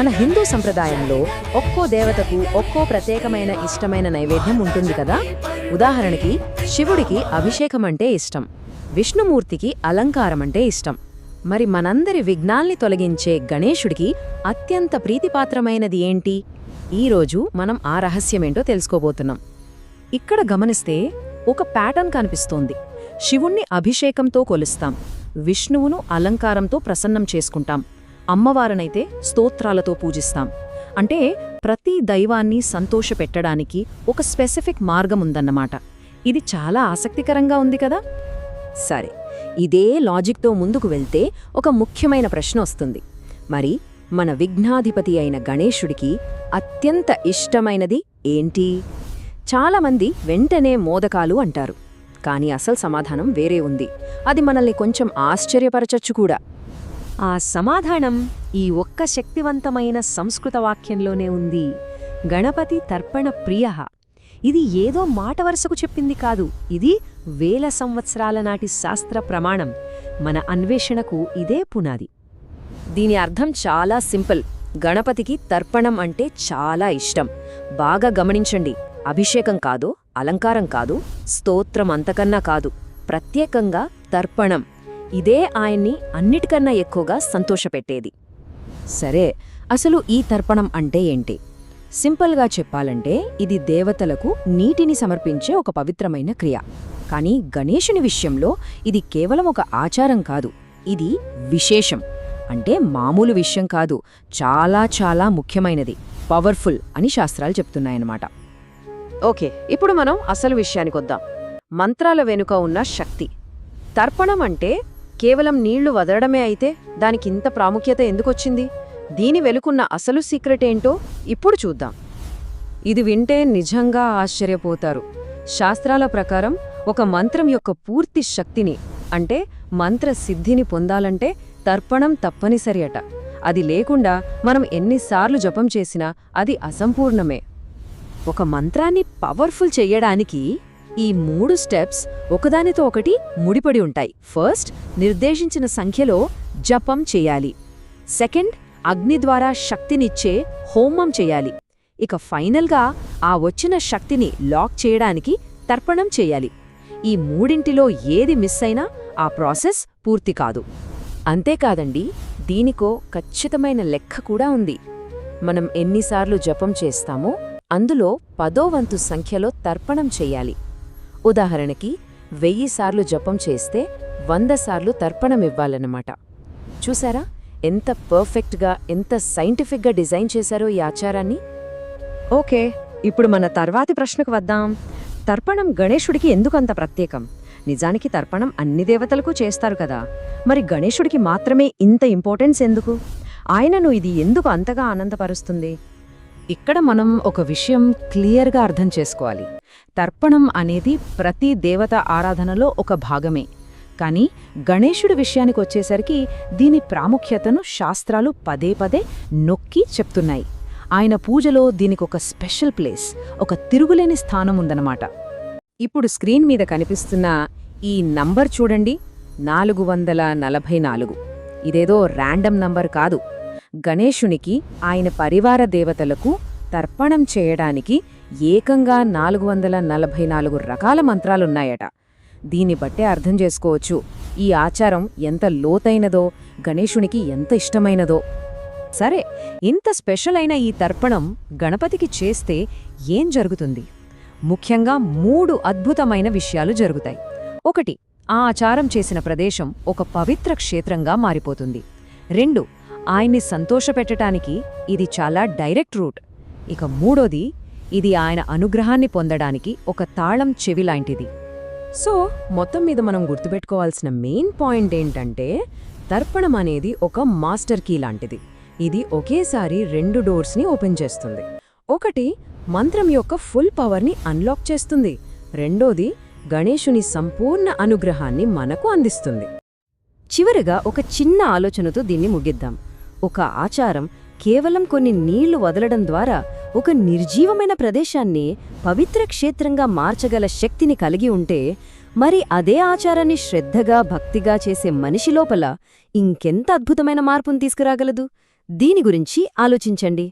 మన హిందూ సంప్రదాయంలో ఒక్కో దేవతకు ఒక్కో ప్రత్యేకమైన ఇష్టమైన నైవేద్యం ఉంటుంది కదా? ఉదాహరణకి శివుడికి అభిషేకం అంటే ఇష్టం విష్ణుమూర్తికి అలంకారం అంటే ఇష్టం. మరి మనందరి విఘ్నాల్ని తొలగించే గణేశుడికి అత్యంత ప్రీతిపాత్రమైనది ఏంటి? ఈరోజు మనం ఆ రహస్యమేంటో తెలుసుకోబోతున్నాం. ఇక్కడ గమనిస్తే ఒక ప్యాటర్న్ కనిపిస్తోంది. శివుణ్ణి అభిషేకంతో కొలుస్తాం విష్ణువును అలంకారంతో ప్రసన్నం చేసుకుంటాం. అమ్మవారనైతే స్తోత్రాలతో పూజిస్తాం. అంటే ప్రతి దైవాన్ని సంతోషపెట్టడానికి ఒక స్పెసిఫిక్ మార్గముందన్నమాట ఇది చాలా ఆసక్తికరంగా ఉంది కదా? సరే ఇదే లాజిక్తో ముందుకు వెళ్తే ఒక ముఖ్యమైన ప్రశ్న వస్తుంది. మరి మన విఘ్నాధిపతి అయిన గణేశుడికి అత్యంత ఇష్టమైనది ఏంటి? చాలామంది వెంటనే మోదకాలు అంటారు. కానీ అసలు సమాధానం వేరే ఉంది. అది మనల్ని కొంచెం ఆశ్చర్యపరచచ్చు కూడా. ఆ సమాధానం ఈ ఒక్క శక్తివంతమైన సంస్కృత వాక్యంలోనే ఉంది. గణపతి తర్పణ ప్రియ. ఇది ఏదో మాట వరుసకు చెప్పింది కాదు. ఇది వేల సంవత్సరాల నాటి శాస్త్ర ప్రమాణం. మన అన్వేషణకు ఇదే పునాది. దీని అర్థం చాలా సింపుల్. గణపతికి తర్పణం అంటే చాలా ఇష్టం. బాగా గమనించండి. అభిషేకం కాదు అలంకారం కాదు స్తోత్రం అంతకన్నా కాదు. ప్రత్యేకంగా తర్పణం. ఇదే ఆయన్ని అన్నిటికన్నా ఎక్కువగా సంతోషపెట్టేది. సరే అసలు ఈ తర్పణం అంటే ఏంటి? సింపుల్గా చెప్పాలంటే ఇది దేవతలకు నీటిని సమర్పించే ఒక పవిత్రమైన క్రియ. కానీ గణేశుని విషయంలో ఇది కేవలం ఒక ఆచారం కాదు ఇది విశేషం. అంటే మామూలు విషయం కాదు చాలా చాలా ముఖ్యమైనది పవర్ఫుల్ అని శాస్త్రాలు చెప్తున్నాయన్నమాట. ఓకే ఇప్పుడు మనం అసలు విషయానికొద్దాం. మంత్రాల వెనుక ఉన్న శక్తి. తర్పణం అంటే కేవలం నీళ్ళు వదలడమే అయితే దానికింత ప్రాముఖ్యత ఎందుకొచ్చింది? దీని వెలుకున్న అసలు సీక్రెట్ ఏంటో ఇప్పుడు చూద్దాం. ఇది వింటే నిజంగా ఆశ్చర్యపోతారు. శాస్త్రాల ప్రకారం ఒక మంత్రం యొక్క పూర్తి శక్తిని అంటే మంత్ర సిద్ధిని పొందాలంటే తర్పణం తప్పనిసరి అట. అది లేకుండా మనం ఎన్నిసార్లు జపం చేసినా అది అసంపూర్ణమే. ఒక మంత్రాన్ని పవర్ఫుల్ చెయ్యడానికి ఈ మూడు స్టెప్స్ ఒకదానితో ఒకటి ముడిపడి ఉంటాయి. ఫస్ట్ నిర్దేశించిన సంఖ్యలో జపం చేయాలి. సెకండ్ అగ్ని ద్వారా శక్తినిచ్చే హోమం చేయాలి. ఇక ఫైనల్గా ఆ వచ్చిన శక్తిని లాక్ చేయడానికి తర్పణం చేయాలి. ఈ మూడింటిలో ఏది మిస్ అయినా ఆ ప్రాసెస్ పూర్తి కాదు. అంతేకాదండి దీనికో ఖచ్చితమైన లెక్క కూడా ఉంది. మనం ఎన్నిసార్లు జపం చేస్తామో అందులో పదో వంతు సంఖ్యలో తర్పణం చెయ్యాలి ఉదాహరణకి వెయ్యి సార్లు జపం చేస్తే వంద సార్లు తర్పణమివ్వాలన్నమాట చూసారా? ఎంత పర్ఫెక్ట్గా ఎంత సైంటిఫిక్గా డిజైన్ చేశారో ఈ ఆచారాన్ని? ఓకే ఇప్పుడు మన తర్వాతి ప్రశ్నకు వద్దాం. తర్పణం గణేశుడికి ఎందుకంత ప్రత్యేకం? నిజానికి తర్పణం అన్ని దేవతలకు చేస్తారు కదా. మరి గణేశుడికి మాత్రమే ఇంత ఇంపార్టెన్స్ ఎందుకు? ఆయనను ఇది ఎందుకు అంతగా ఆనందపరుస్తుంది? ఇక్కడ మనం ఒక విషయం క్లియర్గా అర్థం చేసుకోవాలి. తర్పణం అనేది ప్రతి దేవత ఆరాధనలో ఒక భాగమే. కానీ గణేశుడి విషయానికి వచ్చేసరికి దీని ప్రాముఖ్యతను శాస్త్రాలు పదే పదే నొక్కి చెప్తున్నాయి. ఆయన పూజలో దీనికి ఒక స్పెషల్ ప్లేస్ ఒక తిరుగులేని స్థానం ఉందన్నమాట. ఇప్పుడు స్క్రీన్ మీద కనిపిస్తున్న ఈ నంబర్ చూడండి. నాలుగు వందల నలభై నాలుగు. ఇదేదో ర్యాండమ్ నంబర్ కాదు. గణేశునికి ఆయన పరివార దేవతలకు తర్పణం చేయడానికి ఏకంగా నాలుగు వందల నలభై నాలుగు రకాల మంత్రాలున్నాయట. దీన్ని బట్టే అర్థం చేసుకోవచ్చు ఈ ఆచారం ఎంత లోతైనదో గణేశునికి ఎంత ఇష్టమైనదో. సరే ఇంత స్పెషల్ అయిన ఈ తర్పణం గణపతికి చేస్తే ఏం జరుగుతుంది? ముఖ్యంగా మూడు అద్భుతమైన విషయాలు జరుగుతాయి. ఒకటి ఆ ఆచారం చేసిన ప్రదేశం ఒక పవిత్ర క్షేత్రంగా మారిపోతుంది. రెండు ఆయన్ని సంతోషపెట్టడానికి ఇది చాలా డైరెక్ట్ రూట్. ఇక మూడోది ఇది ఆయన అనుగ్రహాన్ని పొందడానికి ఒక తాళం చెవి లాంటిది. సో మొత్తం మీద మనం గుర్తుపెట్టుకోవాల్సిన మెయిన్ పాయింట్ ఏంటంటే తర్పణం అనేది ఒక మాస్టర్ కీ లాంటిది. ఇది ఒకేసారి రెండు డోర్స్ని ఓపెన్ చేస్తుంది. ఒకటి మంత్రం యొక్క ఫుల్ పవర్ని అన్లాక్ చేస్తుంది. రెండోది గణేశుని సంపూర్ణ అనుగ్రహాన్ని మనకు అందిస్తుంది. చివరగా ఒక చిన్న ఆలోచనతో దీన్ని ముగిద్దాం. ఒక ఆచారం కేవలం కొన్ని నీళ్ళు వదలడం ద్వారా ఒక నిర్జీవమైన ప్రదేశాన్ని పవిత్ర క్షేత్రంగా మార్చగల శక్తిని కలిగి ఉంటే మరి అదే ఆచారాన్ని శ్రద్ధగా భక్తిగా చేసే మనిషి లోపల ఇంకెంత అద్భుతమైన మార్పును తీసుకురాగలదు? దీని గురించి ఆలోచించండి.